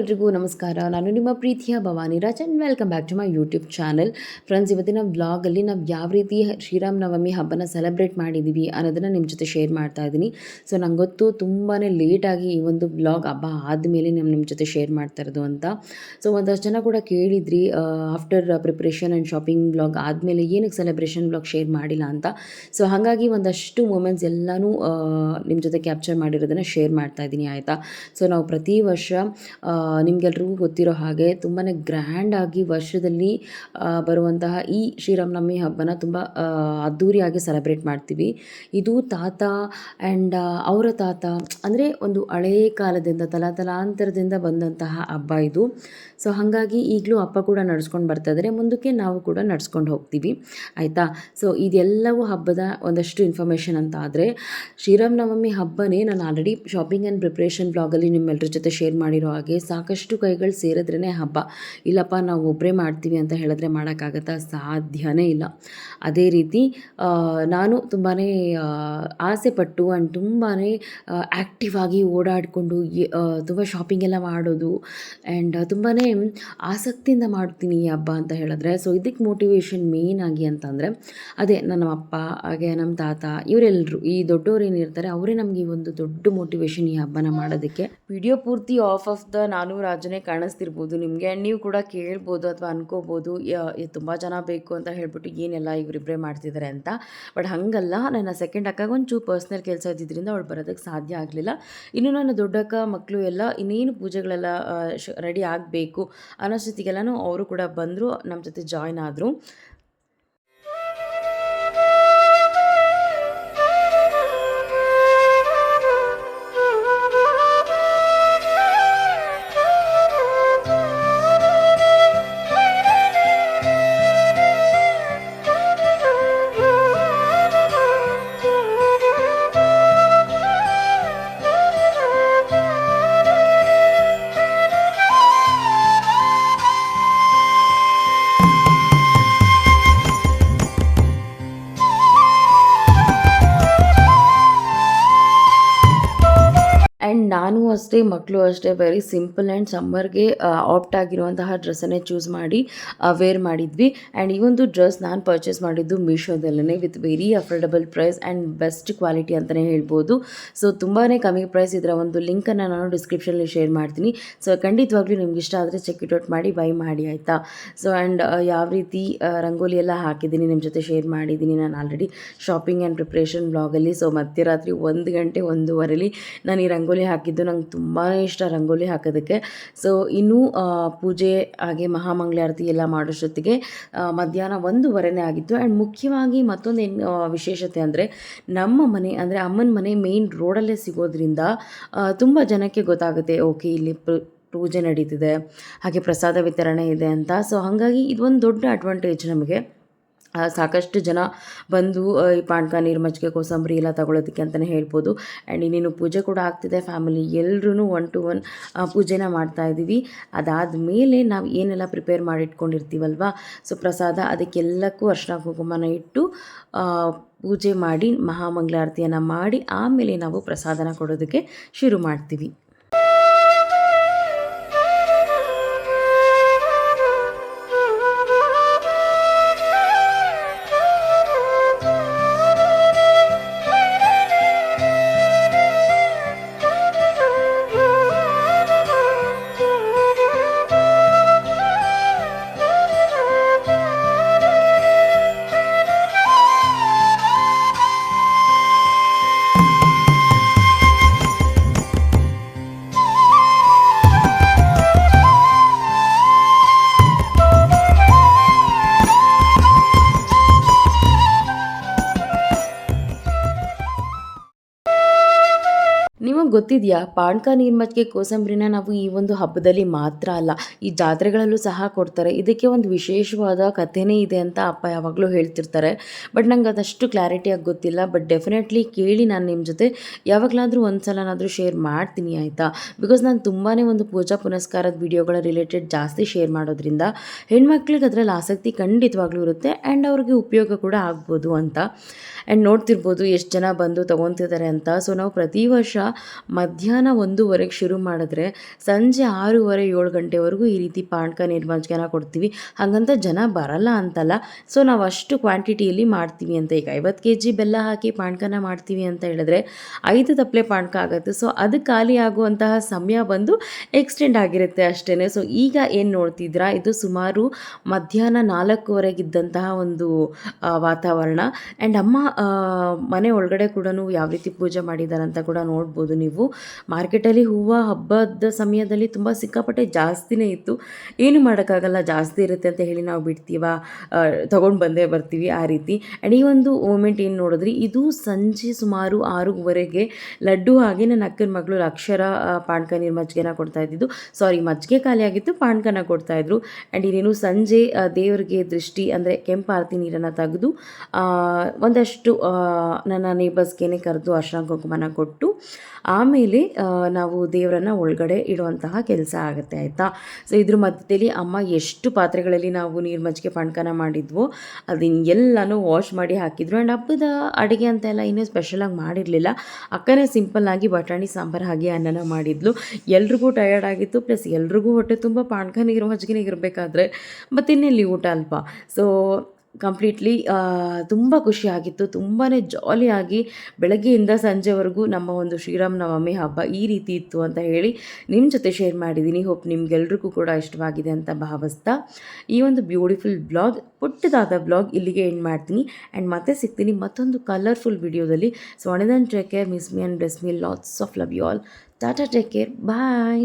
ಎಲ್ರಿಗೂ ನಮಸ್ಕಾರ. ನಾನು ನಿಮ್ಮ ಪ್ರೀತಿಯ Bhavani Raj and welcome back to my YouTube channel friends ಇವತ್ತಿನ ವ್ಲಾಗಲ್ಲಿ ನಾವು ಯಾವ ರೀತಿ ಶ್ರೀರಾಮ್ ನವಮಿ ಹಬ್ಬನ ಸೆಲೆಬ್ರೇಟ್ ಮಾಡಿದ್ದೀವಿ ಅನ್ನೋದನ್ನು ನಿಮ್ಮ ಜೊತೆ ಶೇರ್ ಮಾಡ್ತಾ ಇದ್ದೀನಿ ಸೊ ನಂಗೆ ಗೊತ್ತು ತುಂಬಾ ಲೇಟಾಗಿ ಈ ಒಂದು ಬ್ಲಾಗ್ ಹಬ್ಬ ಆದಮೇಲೆ ನಾನು ನಿಮ್ಮ ಜೊತೆ ಶೇರ್ ಮಾಡ್ತಾ ಇರೋದು ಅಂತ. ಸೊ ಒಂದಷ್ಟು ಜನ ಕೂಡ ಕೇಳಿದ್ರಿ after preparation and shopping blog ಆದಮೇಲೆ ಏನಕ್ಕೆ ಸೆಲೆಬ್ರೇಷನ್ ಬ್ಲಾಗ್ ಶೇರ್ ಮಾಡಿಲ್ಲ ಅಂತ. ಸೊ ಹಾಗಾಗಿ ಒಂದಷ್ಟು ಮೂಮೆಂಟ್ಸ್ ಎಲ್ಲನೂ ನಿಮ್ಮ ಜೊತೆ ಕ್ಯಾಪ್ಚರ್ ಮಾಡಿರೋದನ್ನು ಶೇರ್ ಮಾಡ್ತಾ ಇದ್ದೀನಿ ಆಯಿತಾ? ಸೊ ನಾವು ಪ್ರತಿ ವರ್ಷ ನಿಮಗೆಲ್ರಿಗೂ ಗೊತ್ತಿರೋ ಹಾಗೆ ತುಂಬಾ ಗ್ರ್ಯಾಂಡಾಗಿ ವರ್ಷದಲ್ಲಿ ಬರುವಂತಹ ಈ ಶ್ರೀರಾಮನವಮಿ ಹಬ್ಬನ ತುಂಬ ಅದ್ಧೂರಿಯಾಗಿ ಸೆಲೆಬ್ರೇಟ್ ಮಾಡ್ತೀವಿ. ಇದು ತಾತ ಆ್ಯಂಡ್ ಅವರ ತಾತ, ಅಂದರೆ ಒಂದು ಹಳೆಯ ಕಾಲದಿಂದ ತಲಾತಲಾಂತರದಿಂದ ಬಂದಂತಹ ಹಬ್ಬ ಇದು. ಸೊ ಹಾಗಾಗಿ ಈಗಲೂ ಅಪ್ಪ ಕೂಡ ನಡ್ಸ್ಕೊಂಡು ಬರ್ತಾ ಇದ್ದಾರೆ ಮುಂದಕ್ಕೆ ನಾವು ಕೂಡ ನಡ್ಸ್ಕೊಂಡು ಹೋಗ್ತೀವಿ. ಆಯಿತಾ? ಸೊ ಇದೆಲ್ಲವೂ ಹಬ್ಬದ ಒಂದಷ್ಟು ಇನ್ಫಾರ್ಮೇಷನ್ ಅಂತ ಆದರೆ, ಶ್ರೀರಾಮನವಮಿ ಹಬ್ಬನೇ ನಾನು ಆಲ್ರೆಡಿ ಶಾಪಿಂಗ್ ಆ್ಯಂಡ್ ಪ್ರಿಪ್ರೇಷನ್ ಬ್ಲಾಗಲ್ಲಿ ನಿಮ್ಮೆಲ್ಲರ ಜೊತೆ ಶೇರ್ ಮಾಡಿರೋ ಹಾಗೆ ಸಾಕಷ್ಟು ಕೈಗಳು ಸೇರಿದ್ರೇ ಹಬ್ಬ. ಇಲ್ಲಪ್ಪ, ನಾವು ಒಬ್ಬರೇ ಮಾಡ್ತೀವಿ ಅಂತ ಹೇಳಿದ್ರೆ ಮಾಡೋಕ್ಕಾಗತ್ತಾ? ಸಾಧ್ಯನೇ ಇಲ್ಲ. ಅದೇ ರೀತಿ ನಾನು ತುಂಬಾ ಆಸೆ ಪಟ್ಟು ಆ್ಯಂಡ್ ತುಂಬಾ ಆ್ಯಕ್ಟಿವ್ ಆಗಿ ಓಡಾಡಿಕೊಂಡು ತುಂಬ ಶಾಪಿಂಗ್ ಎಲ್ಲ ಮಾಡೋದು ಆ್ಯಂಡ್ ತುಂಬಾ ಆಸಕ್ತಿಯಿಂದ ಮಾಡ್ತೀನಿ ಈ ಹಬ್ಬ ಅಂತ ಹೇಳಿದ್ರೆ ಸೊ ಇದಕ್ಕೆ ಮೋಟಿವೇಶನ್ ಮೇನ್ ಆಗಿ ಅಂತಂದರೆ, ಅದೇ ನನ್ನ ಅಪ್ಪ, ಹಾಗೆ ನಮ್ಮ ತಾತ ಇವರೆಲ್ಲರೂ ಈ ದೊಡ್ಡವ್ರು ಏನಿರ್ತಾರೆ, ಅವರೇ ನಮಗೆ ಒಂದು ದೊಡ್ಡ ಮೋಟಿವೇಶನ್ ಈ ಹಬ್ಬನ ಮಾಡೋದಕ್ಕೆ. ವಿಡಿಯೋ ಪೂರ್ತಿ ಆಫ್ ಆಫ್ ದ ನಾನು ರಾಜನೇ ಕಾಣಿಸ್ತಿರ್ಬೋದು. ನಿಮಗೆ ನೀವು ಕೂಡ ಕೇಳ್ಬೋದು ಅಥವಾ ಅನ್ಕೋಬೋದು ತುಂಬ ಜನ ಬೇಕು ಅಂತ ಹೇಳ್ಬಿಟ್ಟು ಏನೆಲ್ಲ ಇವರಿಬ್ಬರೇ ಮಾಡ್ತಿದ್ದಾರೆ ಅಂತ. ಬಟ್ ಹಾಗಲ್ಲ, ನನ್ನ ಸೆಕೆಂಡ್ ಅಕ್ಕಾಗ ಒಂಚೂರು ಪರ್ಸ್ನಲ್ ಕೆಲಸ ಇದ್ದಿದ್ದರಿಂದ ಅವಳು ಬರೋದಕ್ಕೆ ಸಾಧ್ಯ ಆಗಲಿಲ್ಲ. ಇನ್ನು ನನ್ನ ದೊಡ್ಡಕ್ಕ ಮಕ್ಕಳು ಎಲ್ಲ ಇನ್ನೇನು ಪೂಜೆಗಳೆಲ್ಲ ರೆಡಿ ಆಗಬೇಕು ಅನ್ನೋ ಸ್ಥಿತಿಗೆಲ್ಲನೂ ಅವರು ಕೂಡ ಬಂದರು, ನಮ್ಮ ಜೊತೆ ಜಾಯ್ನ್ ಆದರು. ನಾನು ಅಷ್ಟೇ, ಮಕ್ಕಳು ಅಷ್ಟೇ ವೆರಿ ಸಿಂಪಲ್ ಆ್ಯಂಡ್ ಸಮ್ಮರ್ಗೆ ಆಪ್ಟ್ ಆಗಿರುವಂತಹ ಡ್ರೆಸ್ಸನ್ನೇ ಚೂಸ್ ಮಾಡಿ ವೇರ್ ಮಾಡಿದ್ವಿ. ಆ್ಯಂಡ್ ಈ ಒಂದು ಡ್ರೆಸ್ ನಾನು ಪರ್ಚೇಸ್ ಮಾಡಿದ್ದು ಮೀಶೋದಲ್ಲೇ with very affordable price and best quality ಅಂತಲೇ ಹೇಳ್ಬೋದು. ಸೊ ತುಂಬಾ ಕಮ್ಮಿ ಪ್ರೈಸ್ ಇದರ ಒಂದು ಲಿಂಕನ್ನು ನಾನು ಡಿಸ್ಕ್ರಿಪ್ಷನಲ್ಲಿ ಶೇರ್ ಮಾಡ್ತೀನಿ. ಸೊ ಖಂಡಿತವಾಗ್ಲೂ ನಿಮ್ಗೆ ಇಷ್ಟ ಆದರೆ ಚೆಕ್ ಇಟ್ ಔಟ್ ಮಾಡಿ ಬೈ ಮಾಡಿ ಆಯಿತಾ? ಸೊ ಆ್ಯಂಡ್ ಯಾವ ರೀತಿ ರಂಗೋಲಿ ಎಲ್ಲ ಹಾಕಿದ್ದೀನಿ ನಿಮ್ಮ ಜೊತೆ ಶೇರ್ ಮಾಡಿದ್ದೀನಿ ನಾನು ಆಲ್ರೆಡಿ ಶಾಪಿಂಗ್ ಆ್ಯಂಡ್ ಪ್ರಿಪ್ರೇಷನ್ ಬ್ಲಾಗಲ್ಲಿ ಸೊ ಮಧ್ಯರಾತ್ರಿ ಒಂದು ಗಂಟೆ ಒಂದೂವರೆಲಿ ನಾನು ಈ ರಂಗೋಲಿ ಹಾಕಿದ್ದು ನಂಗೆ ತುಂಬಾ ಇಷ್ಟ ರಂಗೋಲಿ ಹಾಕೋದಕ್ಕೆ. ಸೊ ಇನ್ನೂ ಪೂಜೆ ಹಾಗೆ ಮಹಾಮಂಗಳಾರತಿ ಎಲ್ಲ ಮಾಡೋಷ್ಟೊತ್ತಿಗೆ ಮಧ್ಯಾಹ್ನ ಒಂದೂವರೆನೇ ಆಗಿತ್ತು. ಆ್ಯಂಡ್ ಮುಖ್ಯವಾಗಿ ಮತ್ತೊಂದು ಏನು ವಿಶೇಷತೆ ಅಂದರೆ, ನಮ್ಮ ಮನೆ, ಅಂದರೆ ಅಮ್ಮನ ಮನೆ ಮೇನ್ ರೋಡಲ್ಲೇ ಸಿಗೋದ್ರಿಂದ ತುಂಬ ಜನಕ್ಕೆ ಗೊತ್ತಾಗುತ್ತೆ, ಓಕೆ, ಇಲ್ಲಿ ಪೂಜೆ ನಡೀತಿದೆ, ಹಾಗೆ ಪ್ರಸಾದ ವಿತರಣೆ ಇದೆ ಅಂತ. ಸೊ ಹಾಗಾಗಿ ಇದೊಂದು ದೊಡ್ಡ ಅಡ್ವಾಂಟೇಜ್ ನಮಗೆ. ಸಾಕಷ್ಟು ಜನ ಬಂದು ಈ ಪಾನಕ ನೀರು ಮಜ್ಜಿಗೆ ಕೋಸಂಬರಿ ಎಲ್ಲ ತಗೊಳ್ಳೋದಕ್ಕೆ ಅಂತಲೇ ಹೇಳ್ಬೋದು. ಆ್ಯಂಡ್ ಇನ್ನೇನು ಪೂಜೆ ಕೂಡ ಆಗ್ತಿದೆ ಫ್ಯಾಮಿಲಿ ಎಲ್ಲರೂ ಒನ್ ಟು ಒನ್ ಪೂಜೆನ ಮಾಡ್ತಾ ಇದ್ದೀವಿ. ಅದಾದಮೇಲೆ ನಾವು ಏನೆಲ್ಲ ಪ್ರಿಪೇರ್ ಮಾಡಿಟ್ಕೊಂಡಿರ್ತೀವಲ್ವ? ಸೊ ಪ್ರಸಾದ ಅದಕ್ಕೆಲ್ಲಕ್ಕೂ ಅರ್ಶನ ಕುಂಕುಮನ ಇಟ್ಟು ಪೂಜೆ ಮಾಡಿ ಮಹಾಮಂಗಳಾರತಿಯನ್ನು ಮಾಡಿ ಆಮೇಲೆ ನಾವು ಪ್ರಸಾದನ ಕೊಡೋದಕ್ಕೆ ಶುರು ಮಾಡ್ತೀವಿ. ನಿಮಗೆ ಗೊತ್ತಿದೆಯಾ ಪಾಂಡ್ಕ ನೀರ್ಮಜ್ಜಿಗೆ ಕೋಸಂಬರಿನ ನಾವು ಈ ಒಂದು ಹಬ್ಬದಲ್ಲಿ ಮಾತ್ರ ಅಲ್ಲ, ಈ ಜಾತ್ರೆಗಳಲ್ಲೂ ಸಹ ಕೊಡ್ತಾರೆ. ಇದಕ್ಕೆ ಒಂದು ವಿಶೇಷವಾದ ಕಥೆನೇ ಇದೆ ಅಂತ ಅಪ್ಪ ಯಾವಾಗಲೂ ಹೇಳ್ತಿರ್ತಾರೆ. ಬಟ್ ನಂಗೆ ಅದಷ್ಟು ಕ್ಲಾರಿಟಿಯಾಗಿ ಗೊತ್ತಿಲ್ಲ. ಬಟ್ ಡೆಫಿನೆಟ್ಲಿ ಕೇಳಿ ನಾನು ನಿಮ್ಮ ಜೊತೆ. ಯಾವಾಗಲಾದರೂ ಒಂದು ಸಲನಾದರೂ ಶೇರ್ ಮಾಡ್ತೀನಿ, ಆಯಿತಾ? ಬಿಕಾಸ್ ನಾನು ತುಂಬಾ ಒಂದು ಪೂಜಾ ಪುನಸ್ಕಾರದ ವಿಡಿಯೋಗಳ ರಿಲೇಟೆಡ್ ಜಾಸ್ತಿ ಶೇರ್ ಮಾಡೋದ್ರಿಂದ ಹೆಣ್ಮಕ್ಳಿಗೆ ಅದರಲ್ಲಿ ಆಸಕ್ತಿ ಖಂಡಿತವಾಗ್ಲೂ ಇರುತ್ತೆ ಆ್ಯಂಡ್ ಅವ್ರಿಗೆ ಉಪಯೋಗ ಕೂಡ ಆಗ್ಬೋದು ಅಂತ. ಆ್ಯಂಡ್ ನೋಡ್ತಿರ್ಬೋದು ಎಷ್ಟು ಜನ ಬಂದು ತೊಗೊತಿದ್ದಾರೆ ಅಂತ. ಸೊ ನಾವು ಪ್ರತಿ ವರ್ಷ ಮಧ್ಯಾಹ್ನ ಒಂದೂವರೆಗೆ ಶುರು ಮಾಡಿದ್ರೆ ಸಂಜೆ ಆರೂವರೆ, ಏಳು ಗಂಟೆವರೆಗೂ ಈ ರೀತಿ ಪಾನಕ ನಿರ್ಮಜ್ಜನ ಕೊಡ್ತೀವಿ. ಹಾಗಂತ ಜನ ಬರಲ್ಲ ಅಂತಲ್ಲ. ಸೊ ನಾವು ಅಷ್ಟು ಕ್ವಾಂಟಿಟಿಯಲ್ಲಿ ಮಾಡ್ತೀವಿ ಅಂತ ಈಗ. ಐವತ್ತು ಕೆ ಜಿ ಬೆಲ್ಲ ಹಾಕಿ ಪಾನಕನ ಮಾಡ್ತೀವಿ ಅಂತ ಹೇಳಿದ್ರೆ ಐದು ತಪ್ಪಲೆ ಪಾನಕ ಆಗುತ್ತೆ. ಸೊ ಅದು ಖಾಲಿ ಆಗುವಂತಹ ಸಮಯ ಬಂದು ಎಕ್ಸ್ಟೆಂಡ್ ಆಗಿರುತ್ತೆ ಅಷ್ಟೇ ಸೊ ಈಗ ಏನು ನೋಡ್ತಿದ್ರಾ ಇದು ಸುಮಾರು ಮಧ್ಯಾಹ್ನ ನಾಲ್ಕೂವರೆಗಿದ್ದಂತಹ ಒಂದು ವಾತಾವರಣ. ಆ್ಯಂಡ್ ಅಮ್ಮ ಮನೆ ಒಳಗಡೆ ಕೂಡ ಯಾವ ರೀತಿ ಪೂಜೆ ಮಾಡಿದ್ದಾರೆ ಅಂತ ಕೂಡ ನೋಡ್ಬೋದು ನೀವು. ಮಾರ್ಕೆಟಲ್ಲಿ ಹೂವು ಹಬ್ಬದ ಸಮಯದಲ್ಲಿ ತುಂಬ ಸಿಕ್ಕಾಪಟ್ಟೆ ಜಾಸ್ತಿನೇ ಇತ್ತು. ಏನು ಮಾಡೋಕ್ಕಾಗಲ್ಲ, ಜಾಸ್ತಿ ಇರುತ್ತೆ ಅಂತ ಹೇಳಿ ನಾವು ಬಿಡ್ತೀವ ತೊಗೊಂಡು ಬಂದೇ ಬರ್ತೀವಿ ಆ ರೀತಿ. ಆ್ಯಂಡ್ ಈ ಒಂದು ಮೂಮೆಂಟ್ ಏನು ನೋಡಿದ್ರಿ, ಇದು ಸಂಜೆ ಸುಮಾರು ಆರೂವರೆಗೆ ಲಡ್ಡು ಹಾಗೆ ನನ್ನ ಅಕ್ಕನ ಮಗಳು ಅಕ್ಷರ ಪಾಣ್ಕ ನೀರು ಮಜ್ಜಿಗೆನ ಕೊಡ್ತಾ ಇದ್ದಿದ್ದು. ಸಾರಿ ಮಜ್ಜಿಗೆ ಖಾಲಿ ಆಗಿತ್ತು ಪಾನಕನ ಕೊಡ್ತಾ ಇದ್ರು. ಆ್ಯಂಡ್ ಇನ್ನೇನು ಸಂಜೆ ದೇವರಿಗೆ ದೃಷ್ಟಿ ಅಂದರೆ ಕೆಂಪು ಆರತಿ ನೀರನ್ನು ತೆಗೆದು ಒಂದಷ್ಟು ನನ್ನ ನೇಬರ್ಸ್ಗೇನೆ ಕರೆದು ಅರ್ಶನ ಕುಂಕುಮನ ಕೊಟ್ಟು ಆಮೇಲೆ ನಾವು ದೇವರನ್ನ ಒಳಗಡೆ ಇಡುವಂತಹ ಕೆಲಸ ಆಗುತ್ತೆ, ಆಯಿತಾ? ಸೊ ಇದ್ರ ಮಧ್ಯದಲ್ಲಿ ಅಮ್ಮ ಎಷ್ಟು ಪಾತ್ರೆಗಳಲ್ಲಿ ನಾವು ನೀರು ಮಜ್ಜಿಗೆ ಪಣಕನ ಮಾಡಿದ್ವೋ ಅದನ್ನ ಎಲ್ಲನೂ ವಾಶ್ ಮಾಡಿ ಹಾಕಿದ್ರು. ಆ್ಯಂಡ್ ಹಬ್ಬದ ಅಡುಗೆ ಅಂತೆಲ್ಲ ಇನ್ನೂ ಸ್ಪೆಷಲಾಗಿ ಮಾಡಿರಲಿಲ್ಲ. ಅಕ್ಕನೇ ಸಿಂಪಲ್ಲಾಗಿ ಬಟಾಣಿ, ಸಾಂಬಾರು ಹಾಗೆ ಅನ್ನನ ಮಾಡಿದ್ಲು. ಎಲ್ರಿಗೂ ಟಯರ್ಡ್ ಆಗಿತ್ತು. ಪ್ಲಸ್ ಎಲ್ರಿಗೂ ಹೊಟ್ಟೆ ತುಂಬ ಪಾನಕ ನೀರು ಮಜ್ಜಿಗೆ ಇರಬೇಕಾದ್ರೆ, ಮತ್ತಿನ್ನೆಲ್ಲಿ ಊಟ ಅಲ್ವಾ ಸೊ ಕಂಪ್ಲೀಟ್ಲಿ ತುಂಬ ಖುಷಿಯಾಗಿತ್ತು. ತುಂಬಾ ಜಾಲಿಯಾಗಿ ಬೆಳಗ್ಗೆಯಿಂದ ಸಂಜೆವರೆಗೂ ನಮ್ಮ ಒಂದು ಶ್ರೀರಾಮನವಮಿ ಹಬ್ಬ ಈ ರೀತಿ ಇತ್ತು ಅಂತ ಹೇಳಿ ನಿಮ್ಮ ಜೊತೆ ಶೇರ್ ಮಾಡಿದ್ದೀನಿ ಹೋಪ್ ನಿಮ್ಗೆಲ್ರಿಗೂ ಕೂಡ ಇಷ್ಟವಾಗಿದೆ ಅಂತ ಭಾವಿಸ್ತಾ ಈ ಒಂದು ಬ್ಯೂಟಿಫುಲ್ ಬ್ಲಾಗ್ ಪುಟ್ಟದಾದ ಬ್ಲಾಗ್ ಇಲ್ಲಿಗೆ ಎಂಡ್ ಮಾಡ್ತೀನಿ. ಆ್ಯಂಡ್ ಮತ್ತೆ ಸಿಗ್ತೀನಿ ಮತ್ತೊಂದು ಕಲರ್ಫುಲ್ ವಿಡಿಯೋದಲ್ಲಿ so ಅಣದನ್ take care miss me and bless me lots of love you all tata take care bye